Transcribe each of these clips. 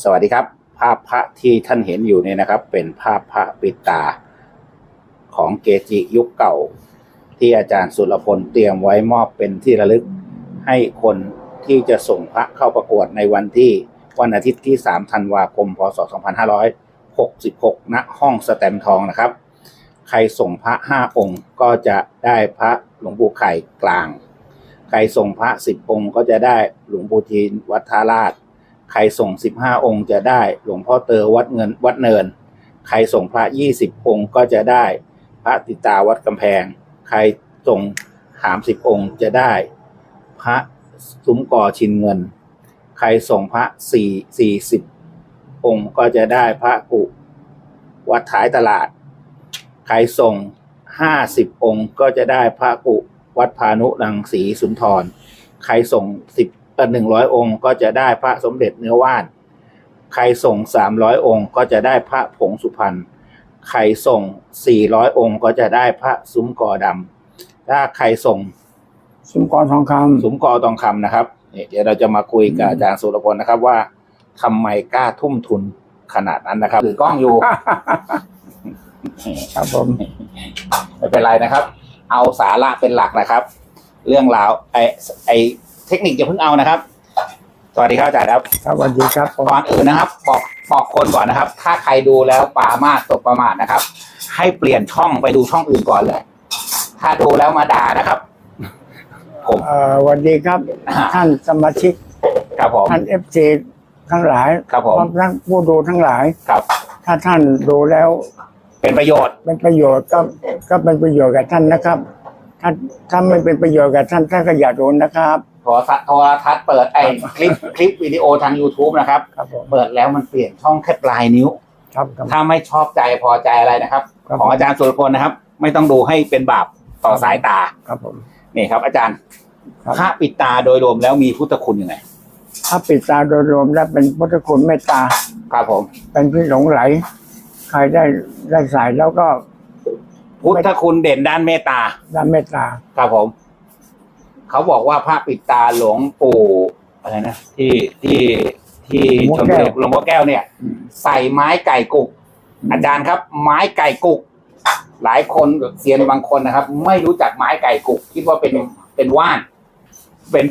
สวัสดีครับ ภาพพระที่ท่านเห็นอยู่เนี่ยนะครับ เป็นภาพพระปิดตาของเกจิยุคเก่า ที่อาจารย์สุรพลเตรียมไว้มอบเป็นที่ระลึกให้คนที่จะส่งพระเข้าประกวดในวันที่วันอาทิตย์ที่ 3 ธันวาคม พศ 2566 ณ ห้องสแตมทองนะครับ ใครส่งพระ 5 องค์ก็จะได้พระหลวงปู่ไข่กลาง ใครส่งพระ 10 องค์ก็จะได้หลวงปู่จีนวัดท่าราช ใครส่ง15องค์จะได้ หลวงพ่อเตอวัดเงินวัดเนิน ใครส่งพระ20องค์ก็จะได้ พระติตาวัดกำแพง ใครส่งหามสิบองค์จะได้ พระซุ้มก่อชินเงิน ใครส่งพระสี่สี่สิบองค์ก็จะได้พระกุวัดท้ายตลาด ใครส่งห้าสิบองค์ก็จะได้พระกุวัดพานุรังสีสุนทร ใครส่งสิบ หนึ่งร้อยองค์ก็จะได้พระสมเด็จเนื้อว่าน ใครส่งสามร้อยองค์ก็จะได้พระผงสุพรรณ ใครส่งสี่ร้อยองค์ก็จะได้พระซุ้มกอดำถ้าใครส่งสุมกรทองคซุ้มกอทองคำนะครับเนี่ยเดี๋ยวเราจะมาคุยกับอาจารย์สุรพลนะครับว่าทำไมกล้าทุ่มทุนขนาดนั้นนะครับถือกล้องอยู่ำครับผมไม่เป็นไรนะครับ เอาสาระเป็นหลักนะครับ เรื่องราวไอไอ เทคนิคจะเพิ่งเอานะครับ สวัสดีครับอาจารย์ครับสวัสดีครับผมก่อนอื่นนะครับ บอกบอกคนก่อนนะครับ ถ้าใครดูแล้วปามาสตกประมาทนะครับ ให้เปลี่ยนช่องไปดูช่องอื่นก่อนเลย ถ้าดูแล้วมาด่านะครับ ผมเอ่อสวัสดีครับ ท่านสมาชิกครับผม ท่านเอฟซีทั้งหลายครับผมพร้อมทั้งผู้ดูทั้งหลาย ครับ ถ้าท่านดูแล้วเป็นประโยชน์ เป็นประโยชน์ก็ก็เป็นประโยชน์กับท่านนะครับ ถ้าถ้าไม่เป็นประโยชน์กับท่านท่านก็อย่าดูนะครับ โทรทัศน์โทรทัศน์เปิดไอ้คลิปคลิปวิดีโอทาง YouTube นะครับ ครับผมเปิดแล้วมันเปลี่ยนช่องแค่ปลายนิ้ว ครับครับ ถ้าไม่ชอบใจพอใจอะไรนะครับ ครับ ของอาจารย์สุรพลนะครับ ไม่ต้องดูให้เป็นบาปต่อสายตา ครับผม นี่ครับ อาจารย์ครับ พระปิดตาโดยรวมแล้วมีพุทธคุณยังไง ถ้าปิดตาโดยรวมแล้วเป็นพุทธคุณเมตตา ครับผม เป็นที่หลงไหล ใครได้ได้ใส่แล้วก็ พุทธคุณเด่นด้านเมตตาได้เมตตา ครับผม เขาบอกว่าพระปิดตาหลวงปู่อะไรนะที่ที่ที่หลวงพ่ชอนแก้บุวรีหลวงพ่อแก้วเนี่ย ใส่ไม้ไก่กุก อาจารย์ครับ ไม้ไก่กุก หลายคนเซียนบางคนนะครับ ไม่รู้จักไม้ไก่กุก คิดว่าเป็นเป็นว่าน เป็น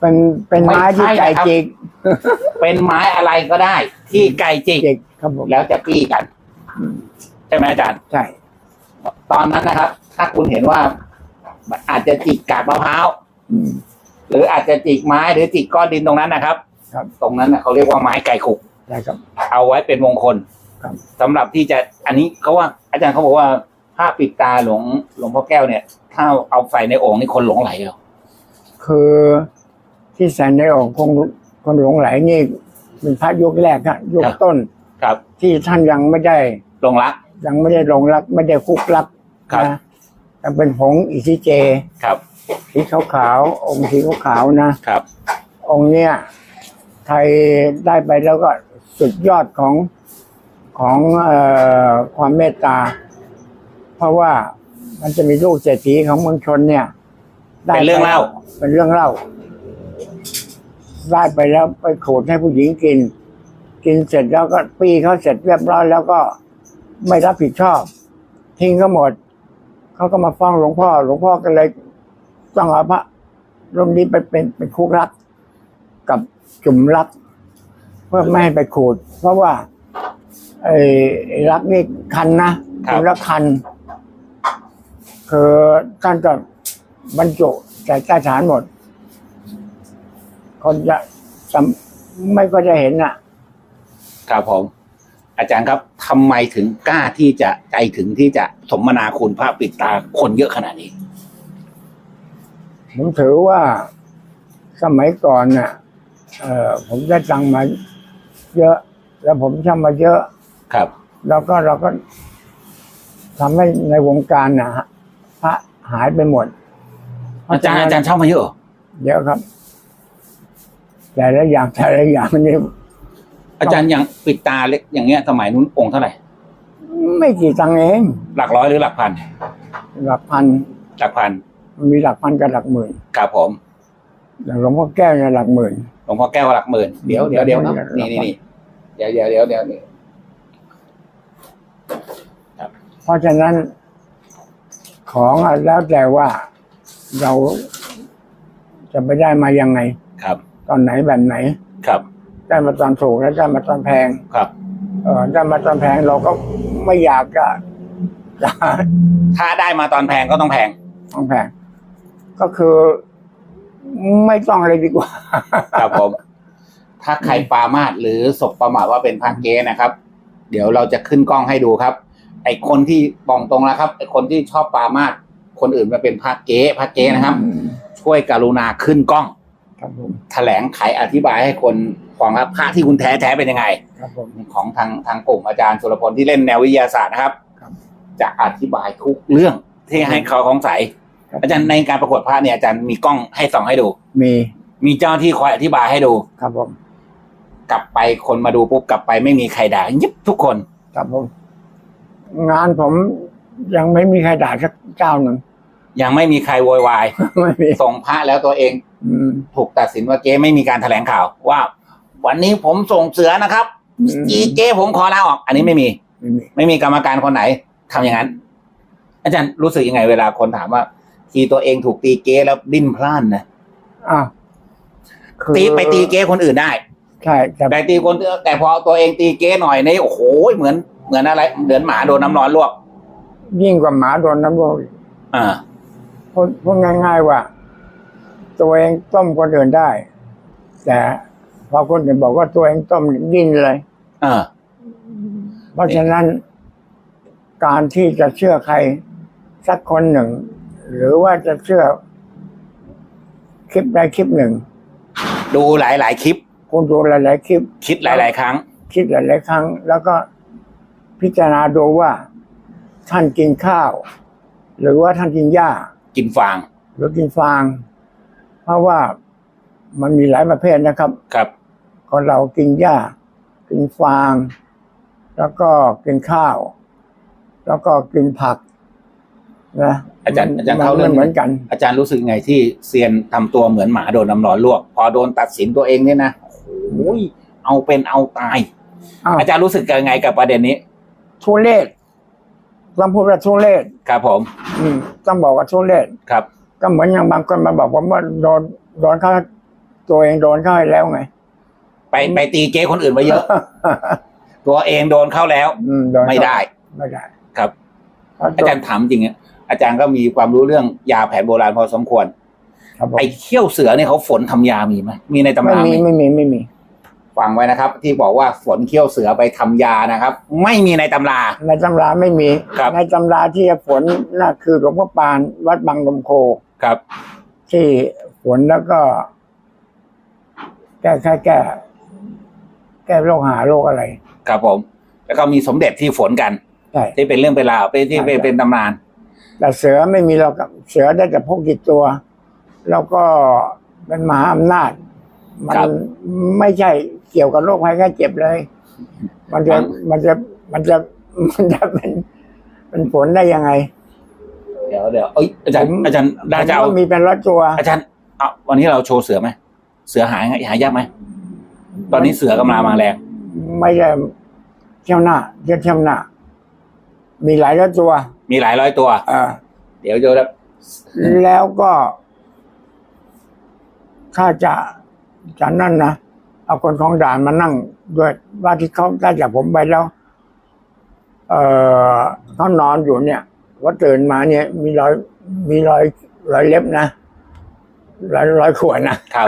เป็นเป็นไม้ที่ไม่ใช่ไก่นะครับจิก เป็นไม้อะไรก็ได้ ที่ไก่จิกจิกครับผมแล้วจะปี้กัน ใช่ไหมอาจารย์ ใช่ ตอนนั้นนะครับ ถ้าคุณเห็นว่ามันอาจจะจิกกาบมะพร้าวอืมหรืออาจจะจิกไม้หรือจิกก้อนดินตรงนั้นนะครับ ครับ ตรงนั้นนะเขาเรียกว่าไม้ไก่ขุกใช่ครับ เอาไว้เป็นมงคลครับสำหรับที่จะอันนี้เขาว่า อาจารย์เขาบอกว่าผ้าปิดตาหลวงหลวงพ่อแก้วเนี่ย ถ้าเอาใส่ในโอ่งนี่คนหลงไหลเหรอคือที่ใส่ในองค์คงคนหลงไหลนี่เป็นพระยุคแรกฮะยุคต้นครับ ที่ท่านยังไม่ได้หลงรัก ยังไม่ได้ลงรักไม่ได้คุกรับครับ นะยังเป็นผงอิซิเจครับสีขาวๆองค์สีขาวๆนะ ครับ องค์เนี้ยไทยได้ไปแล้วก็สุดยอดของของเอ่อความเมตตา เพราะว่ามันจะมีลูกเศรษฐีของเมืองชนเนี่ยได้เป็นเรื่องเล่า เป็นเรื่องเล่า ได้ไปแล้วไปขูดให้ผู้หญิงกิน กินเสร็จแล้วก็ปีเขาเสร็จเรียบร้อยแล้วก็ ไม่รับผิดชอบ ทิ้งก็หมด เขาก็มาฟ้องหลวงพ่อ หลวงพ่อก็เลยต้องเอาพระรูปนี้ไปเป็นเป็นคุกรักกับจุ่มรักเพื่อไม่ให้ไปขูด เพราะว่าไอ้ไอ้รักนี่คันนะครับจุ่มรักคันคือท่านก็บรรจุใส่ใต้ฐานหมด คนจะจำไม่ก็จะเห็นอะ ครับผม อาจารย์ครับทำไมถึงกล้าที่จะใจถึงที่จะสมนาคุณพระปิดตาคนเยอะขนาดนี้ผมถือว่าสมัยก่อนน่ะเอ่อผมได้ตังค์มาเยอะ แล้วผมช่ำมาเยอะครับ แล้วก็เราก็ทำให้ในวงการนะฮะพระหายไปหมด อาจารย์อาจารย์เช่ามาเยอะเหรอเยอะครับ แต่ละอย่างแต่ละอย่างมันนี่ อาจารย์อย่างปิดตาเล็กอย่างเงี้ยสมัยนู้นองค์เท่าไหร่ ไม่กี่ตังค์เอง หลักร้อยหรือหลักพัน หลักพันหลักพันมันมีหลักพันกับหลักหมื่นครับผมอย่างหลวงพ่อแก้วเนี่ยหลักหมื่นหลวงพ่อแก้วหลักหมื่นเดี๋ยวเดี๋ยวเดี๋ยวเนาะเดี๋นี่ยวนี่นี่เดี๋ยวเดี๋ยวเดี๋ยวเดี๋ยวนี่เพราะฉะนั้น ของอะแล้วแต่ว่าเราจะไปได้มายังไงครับ ตอนไหนแบบไหนครับ ได้มาตอนถูกแล้วได้มาตอนแพง ครับ เออได้มาตอนแพงเราก็ไม่อยากจะจะถ้าได้มาตอนแพงก็ต้องแพง ต้องแพง ก็คือไม่ต้องอะไรดีกว่า ครับผม ถ้าใครปรามาสหรือศพประมาทว่าเป็นพระเก๊นะครับ เดี๋ยวเราจะขึ้นกล้องให้ดูครับ ไอคนที่บองตรงแล้วครับไอคนที่ชอบปรามาสคนอื่นมาเป็นพระเก๊พระเก๊นะครับ ช่วยกรุณาขึ้นกล้อง ครับผมแถลงไขอธิบายให้คน ฟังว่าพระที่คุณแท้แท้เป็นยังไง ครับผม ของทางทางกลุ่มอาจารย์สุรพลที่เล่นแนววิทยาศาสตร์นะครับ ครับ จะอธิบายทุกเรื่องที่ให้เขาของใสครับ อาจารย์ในการประกวดพระเนี่ยอาจารย์มีกล้องให้ส่องให้ดู มีมีเจ้าหน้าที่คอยอธิบายให้ดู ครับผมกลับไปคนมาดูปุ๊บกลับไปไม่มีใครด่ายิบทุกคน ครับผม งานผมยังไม่มีใครด่าสักเจ้าหนึ่ง ยังไม่มีใครโวยวาย ไม่มีส่งพระแล้วตัวเองอืม ถูกตัดสินว่าเก๊ไม่มีการแถลงข่าวว่า วันนี้ผมส่งเสือนะครับอืม จีเก๊ผมขอลาออก อันนี้ไม่มีไม่มี ไม่มีกรรมการคนไหนทำอย่างนั้น อาจารย์รู้สึกยังไงเวลาคนถามว่า ทีตัวเองถูกตีเก๊แล้วดิ้นพล่านนะอ้าวคือตีไปตีเก๊คนอื่นได้ ใช่แต่แต่ตีคนแต่พอตัวเองตีเก๊หน่อยนี่โอ้โหเหมือนเหมือนอะไรเหมือนหมาโดนน้ำร้อนลวกยิ่งกว่าหมาโดนน้ำร้อนอีกอ่าพูดพูดง่าย ๆ ว่า ตัวเองต้มคนอื่นได้ แต่ พอคนอื่นบอกว่าตัวเองต้มดิ้นเลยอ่าเพราะฉะนั้น การที่จะเชื่อใครสักคนหนึ่ง หรือว่าจะเชื่อ คลิปใดคลิปหนึ่ง ดูหลายหลาย ๆ คลิป คุณดูหลาย ๆ คลิป คิดหลาย ๆ ครั้ง คิดหลาย ๆ ครั้ง แล้วก็พิจารณาดูว่า ท่านกินข้าว หรือว่าท่านกินหญ้า กินฟาง หรือกินฟาง เพราะว่ามันมีหลายประเภทนะครับ ครับ คนเรากินหญ้า กินฟาง แล้วก็กินข้าว แล้วก็กินผักนะอาจารย์อาจารย์มันเข้าเรื่องไม่เหมือนกัน อาจารย์รู้สึกไงที่เซียนทำตัวเหมือนหมาโดนน้ำร้อนลวก พอโดนตัดสินตัวเองเนี่ยนะโอ้ยเอาเป็นเอาตายอ้าวอาจารย์รู้สึกยังไงกับประเด็นนี้ ทุเรศต้องพูดว่าทุเรศครับผม อืมต้องบอกว่าทุเรศครับ ก็เหมือนอย่างบางคนมาบอกผมว่าโดนโดนเขาตัวเองโดนเข้าให้แล้วไง ไปไปตีเก๊คนอื่นมาเยอะ ตัวเองโดนเข้าแล้วอืมโดนเข้าไม่ได้ไม่ได้ครับเพราะอาจารย์ถามจริงอะอาจารย์ก็มีความรู้เรื่องยาแผนโบราณพอสมควรครับผมไอ้เขี้ยวเสือเนี่ยเขาฝนทำยามีไหมมีในตำไม่ราไหมีมไม่มีไม่มีฟังไว้นะครับ ที่บอกว่าฝนเขี้ยวเสือไปทำยานะครับ ไม่มีในตำรา ในตำราไม่มี ครับ ในตำราที่จะฝนน่ะคือหลวงพ่อปานวัดบางลมโค ครับ ที่ฝนแล้วก็ แก้แค่แก้แก้โรคหาโรคอะไร ครับผม แล้วก็มีสมเด็จที่ฝนกัน ใช่ ที่เป็นเรื่องเป็นราวเป็นที่เป็นใช่เป็นตำนาน แต่เสือไม่มีเรากับเสือได้แต่พกติดตัว แล้วก็เป็นมหาอำนาจ มัครับไม่ใช่เกี่ยวกับโรคภัยแค่เจ็บเลย มันจะมันมันจะมันจะมันจะเป็นเป็นผลได้ยังไง เดี๋ยวเดี๋ยวเอ้ยอาจารย์ผม อาจารย์ได้จะเอาผมว่มีเป็นร้อยตัวอาจารย์เอาวันนี้เราโชว์เสือไหมเสือหายไงหายากไหม ตอนนี้เสือกำลังมาแรงไม่ได้เที่ยวหน้าเที่ยวเที่ยวหน้า มีหลายร้อยตัว มีหลายร้อยตัวเออเดี๋ยวเดี๋ยวแล้วก็ ถ้าจะจะนั่นนะเอาคนของด่านมานั่งด้วยว่าที่เขาได้จากผมไปแล้ว เออเขานอนอยู่เนี่ยว่าตื่นมาเนี่ย มีรอย มีรอยรอยเล็บนะรอยรอยขวนนะครับ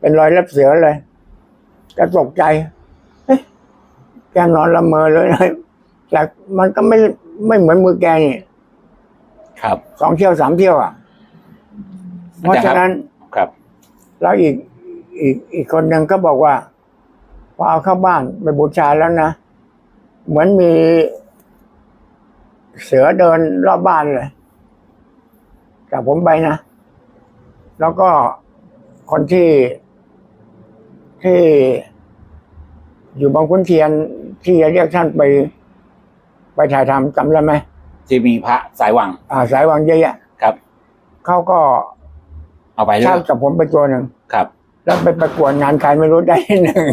เป็นรอยเล็บเสือเลย ก็ตกใจเอ๊ะแกนอนละเมอเลยนะแต่มันก็ไม่ไม่เหมือนมือแกนี่ ครับสองเที่ยวสามเที่ยวอะ เพราะฉะนั้นครับ แล้วอีกอีกอีกคนหนึ่งก็บอกว่าพอเอาเข้าบ้านไปบูชาแล้วนะ เหมือนมีเสือเดินรอบบ้านเลยจากผมไปนะ แล้วก็คนที่ ที่อยู่บางขุนเทียนที่จะเรียกท่านไป ไปถ่ายทำจำได้ไหมที่มีพระสายวัง อ่า สายวังเยอะแยะครับ เขาก็เอาไปด้วเช่ายจากผมไปตัวหนึ่งครับ แล้วไปประกวดงานใครไม่รู้ได้ที่หนึ่ง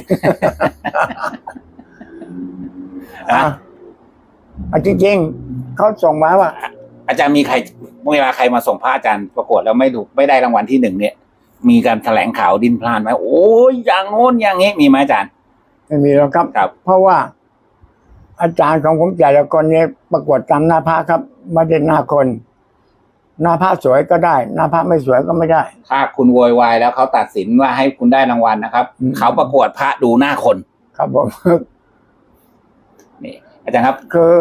อะอะอะจริงๆเขาส่งมาว่า อาจารย์มีใครเวลาใครมาส่งพระอาจารย์ประกวดแล้วไม่ถูกไม่ได้รางวัลที่หนึ่งเนี่ย มีการแถลงข่าวดินพลานไหมโอ้ยอย่างโน้นอย่างนี้มีไหมอาจารย์ ไม่มีหรอกครับ ครับ เพราะว่า อาจารย์ของผมแต่ละคนเนี่ยประกวดตามหน้าพระครับไม่ได้หน้าคน หน้าพระสวยก็ได้ หน้าพระไม่สวยก็ไม่ได้ ถ้าคุณโวยวายแล้วเขาตัดสินว่าให้คุณได้รางวัลนะครับ อืม เขาประกวดพระดูหน้าคนครับผม นี่อาจารย์ครับ คือ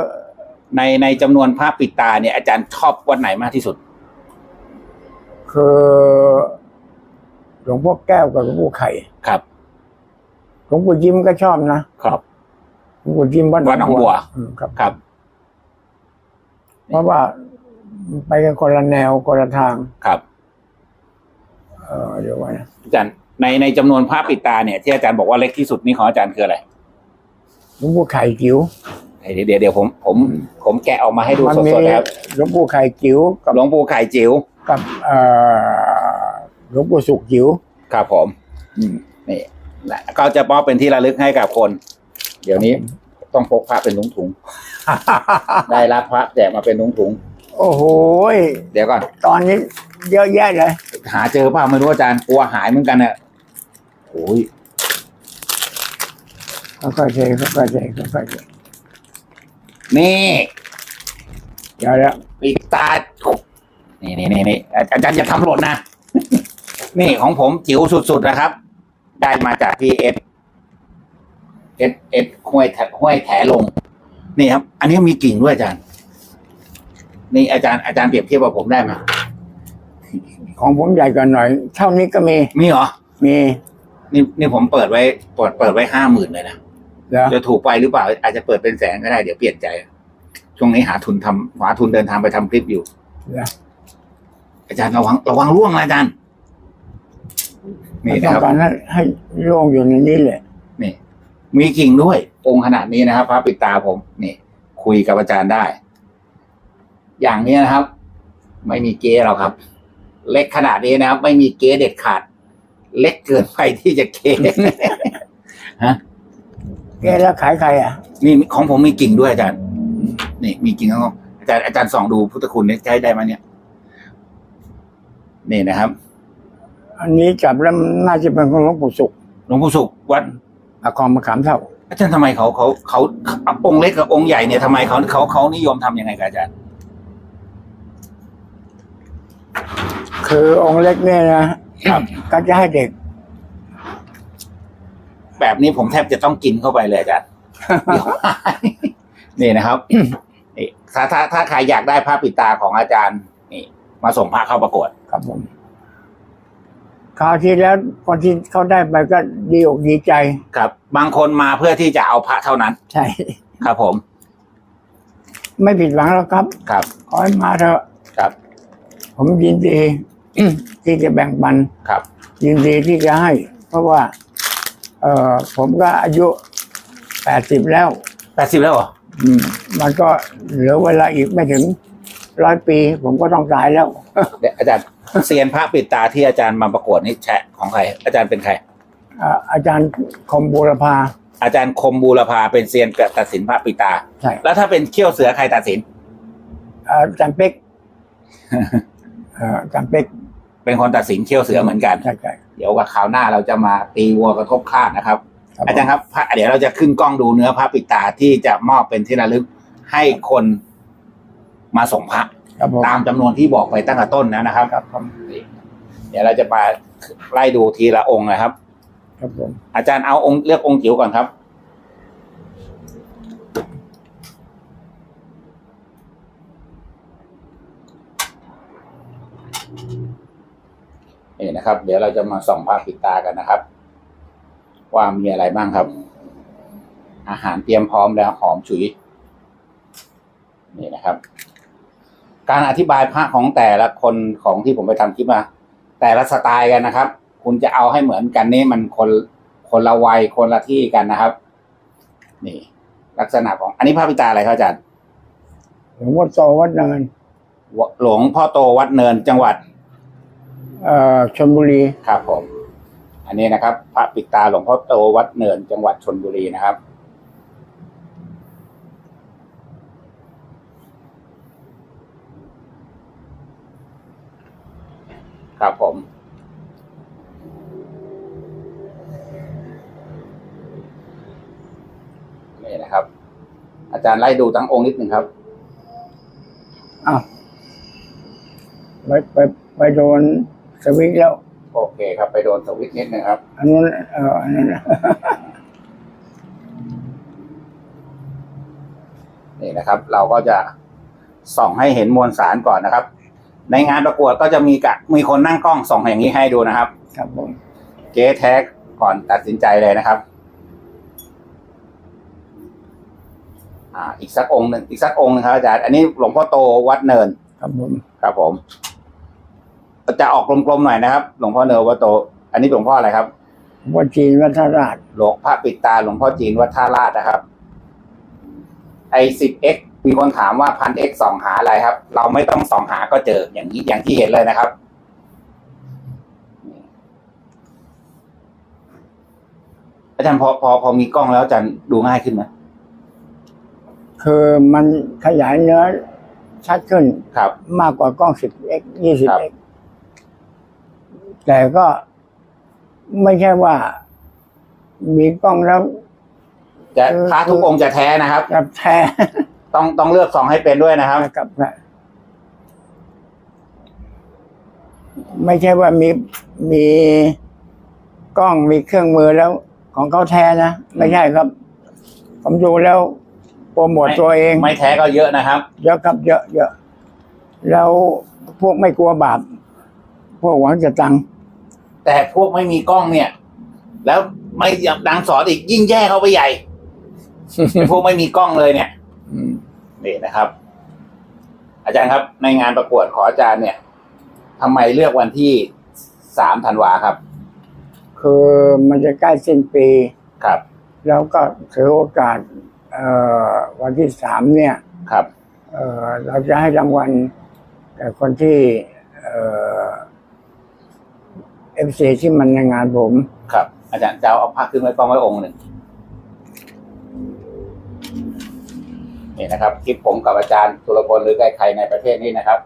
ในในจำนวนพระปิดตาเนี่ยอาจารย์ชอบวัดไหนมากที่สุด คือ หลวงพ่อแก้วกับหลวงพ่อไข่ครับ หลวงปู่ยิ้มก็ชอบนะครับ หลวงปู่ยิ้มวัดวัดหนองบัวอืมครับ ครับ เพราะว่าไปกันคนละแนวคนละทาง ครับเออเดี๋ยวไว้นะอาจารย์ในในจำนวนพระปิดตาเนี่ยที่อาจารย์บอกว่าเล็กที่สุดนี่ของอาจารย์คืออะไรหลวงปู่ไข่จิ๋วเดี๋ยวเดี๋ยวเดี๋ยวผมผม ผมแกะออกมาให้ดูมัสมีดๆนะครับหลวงปู่ไข่จิ๋วกับหลวงปู่ไข่จิ๋วกับเอ่อ หลวงปู่สุขจิ๋วครับผม อืมนี่แหละก็จะมอบเป็นที่ระลึกให้กับคน เดี๋ยวนี้ต้องพกพระเป็นถุงถุงๆ ได้รับพระแจกมาเป็นถุงถุงโอ้โหยๆเดี๋ยวก่อน ตอนนี้เยอะแยะเลย หาเจอเปล่าไม่รู้อาจารย์กลัวหายเหมือนกันเนี่ยโอ้ยค่อยๆเทค่อยๆเทค่อยๆเทนี่เดี๋ยวแล้วปิดตานี่นี่นี่นี่อาจารย์อย่าทำหล่นนะ นี่ของผมจิ๋วสุดๆนะครับ ได้มาจากพีเอสเอสเอสห้วยแถห้วยแถลง นี่ครับ อันนี้มีกิ่งด้วยอาจารย์ นี่อาจารย์อาจารย์เปรียบเทียบกับผมได้ไหมของผมใหญ่กว่าหน่อย เท่านี้ก็มี มีเหรอ มีนี่นี่ผมเปิดไว้เปิดเปิดไว้ห้าหมื่นเลยนะเหรอจะถูกไปหรือเปล่า อาจจะเปิดเป็นแสนก็ได้เดี๋ยวเปลี่ยนใจ ช่วงนี้หาทุนทำหาทุนเดินทางไปทำคลิปอยู่เหรออาจารย์ระวังระวังร่วงนะอาจารย์ นี่ต้นะองครับการให้ให้โล่งอยู่ในนี้แหละ นี่ มีกิ่งด้วย องค์ขนาดนี้นะครับพระปิดตาผม นี่ คุยกับอาจารย์ได้ อย่างนี้นะครับ ไม่มีเก๊หรอกครับ เล็กขนาดนี้นะครับ ไม่มีเก๊เด็ดขาด เล็กเกินไปที่จะเก๊ แกแล้วขายใครอะ นี่ของผมมีกิ่งด้วยอาจารย์ นี่มีกิ่งของอาจารย์อาจารย์ส่องดูพุทธคุณเนี่ยใช้ได้ไหมเนี่ย นี่นะครับ อันนี้จับแล้วมันน่าจะเป็นของหลวงปู่สุขหลวงปู่สุขวัดอาคอมมะขามเท่า อาจารย์ทำไมเขาเขาเขาองค์เล็กกับองค์ใหญ่เนี่ยทำไมเขาเขาเขานิยมทำยังไงกับอาจารย์ คือองค์เล็กเนี่ยนะครับก็จะให้เด็ก แบบนี้ผมแทบจะต้องกินเข้าไปเลยอาจารย์เดี๋ยวนี่นะครับนี่ถ้าถ้าถ้าใครอยากได้ผ้าปิดตาของอาจารย์ นี่ มาส่งผ้าเข้าประกวดครับผม คราวที่แล้วคนที่เขาได้ไปก็ดีอกดีใจ ครับ บางคนมาเพื่อที่จะเอาพระเท่านั้น ใช่ ครับผม ไม่ผิดหวังแล้วครับ ครับ ขอให้มาเถอะครับ ผมยินดี ที่จะแบ่งปัน ครับ ยินดีที่จะให้ เพราะว่า เออผมก็อายุแปดสิบแล้วแปดสิบแล้วเหรออืมมันก็เหลือเวลาอีกไม่ถึง ร้อยปี ผมก็ต้องตายแล้ว เดี๋ยวอาจารย์ เซียนพระปิดตาที่อาจารย์มาประกวดนี่แชะของใคร อาจารย์เป็นใคร อ่าอาจารย์คมบูรพา อาจารย์คมบูรพาเป็นเซียนตัดสินพระปิดตา ใช่ แล้วถ้าเป็นเขี้ยวเสือใครตัดสิน อ่าอาจารย์เป็กเอ่ออาจารย์เป็กเป็นคนตัดสินเขี้ยวเสือเหมือนกัน ใช่ใช่ เดี๋ยวว่าคราวหน้าเราจะมาตีวัวกระทบคาดนะครับ ครับอาจารย์ครับพระเดี๋ยวเราจะขึ้นกล้องดูเนื้อพระปิดตาที่จะมอบเป็นที่ระลึกให้คน มาส่งพระครับผมตามจำนวนที่บอกไปตั้งแต่ต้นนะนะครับ ครับผมเดี๋ยวเราจะมาไล่ดูทีละองค์นะครับ ครับผมอาจารย์เอาองค์เลือกองค์จิ๋วก่อนครับ นี่นะครับ เดี๋ยวเราจะมาส่องพระปิดตากันนะครับ ว่ามีอะไรบ้างครับ อาหารเตรียมพร้อมแล้วหอมฉุย นี่นะครับ การอธิบายพระของแต่ละคนของที่ผมไปทำคลิปมาแต่ละสไตล์กันนะครับ คุณจะเอาให้เหมือนกันนี่มันคนคนละวัยคนละที่กันนะครับ นี่ ลักษณะของอันนี้พระปิตาอะไรครับอาจารย์หลวงพ่อโตวัดเนินหลวงพ่อโตวัดเนินจังหวัด เอ่อชลบุรีครับผมออันนี้นะครับ พระปิดตาหลวงพ่อโตวัดเนินจังหวัดชนบุรีนะครับ ครับผม นี่นะครับ อาจารย์ไล่ดูทั้งองค์นิดหนึ่งครับอ้าวไปไปไปโดนสวิตช์แล้ว โอเคครับ ไปโดนสวิตช์นิดหนึ่งครับ อันนั้นเอออันนั้น นี่นะครับ เราก็จะส่องให้เห็นมวลสารก่อนนะครับ ในงานประกวดก็จะมีกะมีคนนั่งกล้องส่องอย่างนี้ให้ดูนะครับ ครับผมเจ๊แท็กก่อนตัดสินใจเลยนะครับ อ่า อีกสักองค์หนึ่งอีกสักองค์หนึงครับอาจารย์ อันนี้หลวงพ่อโตวัดเนิน ครับผมครับผม จะออกกลมๆหน่อยนะครับ หลวงพ่อเนินวัดโต อันนี้หลวงพ่ออะไรครับว่าจีนวัฒนราชหลวงพระปิดตาหลวงพ่อจีนวัดท่าลาดนะครับไอสิบเอ็ก มีคนถามว่าพันเอ็กส่องหาอะไรครับ เราไม่ต้องส่องหาก็เจออย่างนี้อย่างที่เห็นเลยนะครับ อาจารย์พอพอพอมีกล้องแล้วอาจารย์ดูง่ายขึ้นไหมคือมันขยายเนื้อชัดขึ้นครับ มากกว่ากล้อง 10x ครับ 20x แต่ก็ไม่ใช่ว่า มีกล้องแล้วจะเออพระทุกองค์จะแท้นะครับจะแท้ ต้องต้องเลือกส่องให้เป็นด้วยนะครับ กับไม่ใช่ว่ามีมีกล้องมีเครื่องมือแล้ว ของเขาแท้นะไม่ใช่ครับ ผมดูแล้วโปรโมทไม่ตัวเองไม่แท้ก็เยอะนะครับ เยอะครับเยอะเยอะแล้วพวกไม่กลัวบาปพวกหวังจะตังค์แต่พวกไม่มีกล้องเนี่ย แล้วไม่อยากดังสอนอีกยิ่งแย่เข้าไปใหญ่ พวกไม่มีกล้องเลยเนี่ยอืม นี่นะครับ อาจารย์ครับ ในงานประกวดขออาจารย์เนี่ยทำไมเลือกวันที่สามธันวาครับ คือมันจะใกล้สิ้นปี ครับ แล้วก็ถือโอกาสเอ่อวันที่สามเนี่ย ครับ เอ่อเราจะให้รางวัลแก่คนที่ เอ่อฟซีที่มันในงานผม ครับ อาจารย์จะเอาพระขึ้นไว้กล้องไว้องค์หนึ่ง นี่นะครับคลิปผมกับอาจารย์สุรพลหรือใครๆในประเทศนี้นะครับ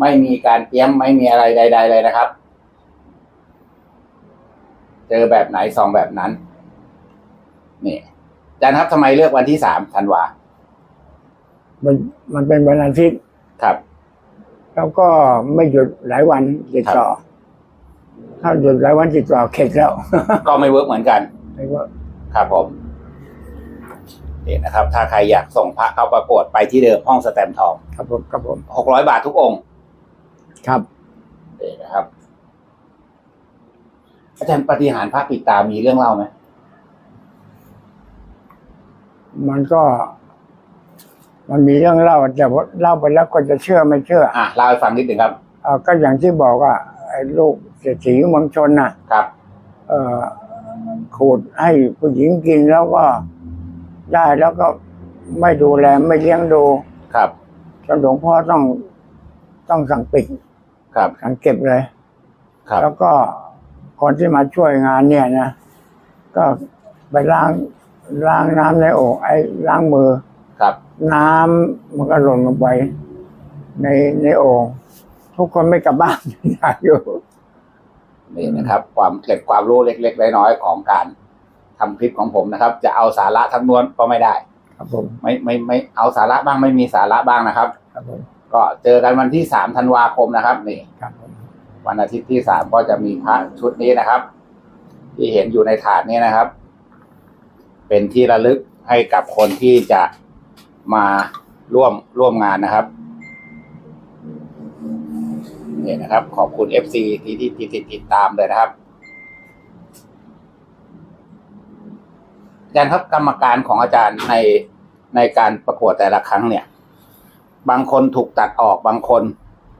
ไม่มีการเตรียมไม่มีอะไรใด ๆ เลยนะครับ เจอแบบไหนสองแบบนั้น นี่อาจารย์ครับทำไมเลือกวันที่สามธันวามันมันเป็นวันอาทิตย์ครับ แล้วก็ไม่หยุดหลายวันติดต่อ ถ้าหยุดหลายวันติดต่อเข็ดแล้ว ก็ไม่เวิร์กเหมือนกันไม่ว่าครับผม นี่นะครับ ถ้าใครอยากส่งพระเข้าประกวดไปที่เดิมห้องสแตมป์ทองครับผมครับผมหกร้อยบาททุกองค์ครับนี่นะครับ อาจารย์ปฏิหารพระปิดตามีเรื่องเล่าไหมมันก็ มันมีเรื่องเล่าแต่ว่าเล่าไปแล้วก็จะเชื่อไม่เชื่ออะเล่าให้ฟังนิดหนึ่งครับเอ่อก็อย่างที่บอกว่าไอ้ลูกเศรษฐีเมืองชนน่ะ ครับ เอ่อขูดให้ผู้หญิงกินแล้วก็ ได้แล้วก็ไม่ดูแลไม่เลี้ยงดูครับจนหลวงพ่อต้องต้องสั่งปิดครับสั่งเก็บเลย ครับ แล้วก็คนที่มาช่วยงานเนี่ยนะก็ไปล้างล้างน้ำในโอ่งไอ้ล้างมือครับ น้ำมันก็หล่นลงไป ในในโอ่งทุกคนไม่กลับบ้าน อยากอยู่ นี่นะครับ ความเกล็ดความรู้เล็ก ๆ น้อยๆของการ ทำคลิปของผมนะครับ จะเอาสาระทั้งมวลก็ไม่ได้ ครับผมไม่ไม่ไม่เอาสาระบ้างไม่มีสาระบ้างนะครับ ครับผมก็เจอกันวันที่สามธันวาคมนะครับ นี่ครับผมวันอาทิตย์ที่สามก็จะมีพระชุดนี้นะครับ ที่เห็นอยู่ในถาดนี้นะครับ เป็นที่ระลึกให้กับคนที่จะมาร่วมร่วมงานนะครับนี่นะครับ ขอบคุณ FC ที่ที่ที่ที่ติดตามเลยนะครับ อาจารย์ครับกรรมการของอาจารย์ในในการประกวดแต่ละครั้งเนี่ย บางคนถูกตัดออกบางคน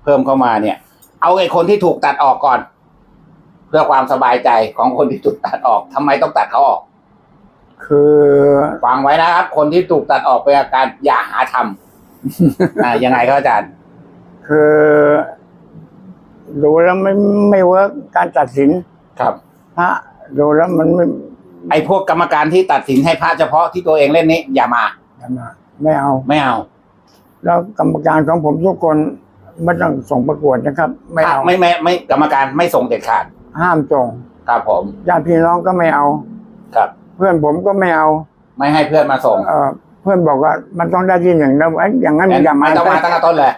เพิ่มเข้ามาเนี่ย เอาไอ้คนที่ถูกตัดออกก่อน เพื่อความสบายใจของคนที่ถูกตัดออกทำไมต้องตัดเขาออก คือฟังไว้นะครับ คนที่ถูกตัดออกเป็นอาการอย่าหาทำอ่ายังไงครับอาจารย์ คือดูแล้วไม่ไม่เวิร์กการตัดสินครับพระดูแล้วมันไม่ ไอ้พวกกรรมการที่ตัดสินให้พระเฉพาะที่ตัวเองเล่นนี้อย่ามา ไม่เอา ไม่เอา แล้วกรรมการของผมทุกคนไม่ต้องส่งประกวดนะครับ ไม่เอาไม่ไม่ไม่กรรมการไม่ส่งเด็ดขาด ห้ามส่งครับผมญาติพี่น้องก็ไม่เอา ครับ เพื่อนผมก็ไม่เอา ไม่ให้เพื่อนมาส่ง เออเพื่อนบอกว่ามันต้องได้ที่หนึ่งแล้วไอ้อย่างนั้นมึงอย่ามาไม่ต้องมาตั้งแต่ต้นเลย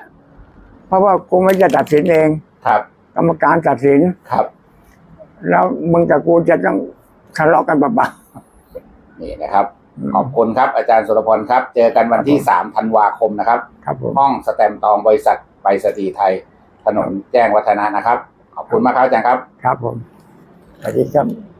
เพราะว่ากูไม่จะตัดสินเอง ครับ กรรมการตัดสินครับ แล้วมึงกับกูจะต้อง ทะเลาะกันเปล่านี่นะครับๆขอบคุณครับ อาจารย์สุรพลครับ เจอกันวันที่สามธันวาคมนะครับครับผม ห้องสแตมป์ตองบริษัทไปรษณีย์ไทย ถนนแจ้งวัฒนะนะครับ ขอบคุณมากครับอาจารย์ครับ ครับผมสวัสดีครับ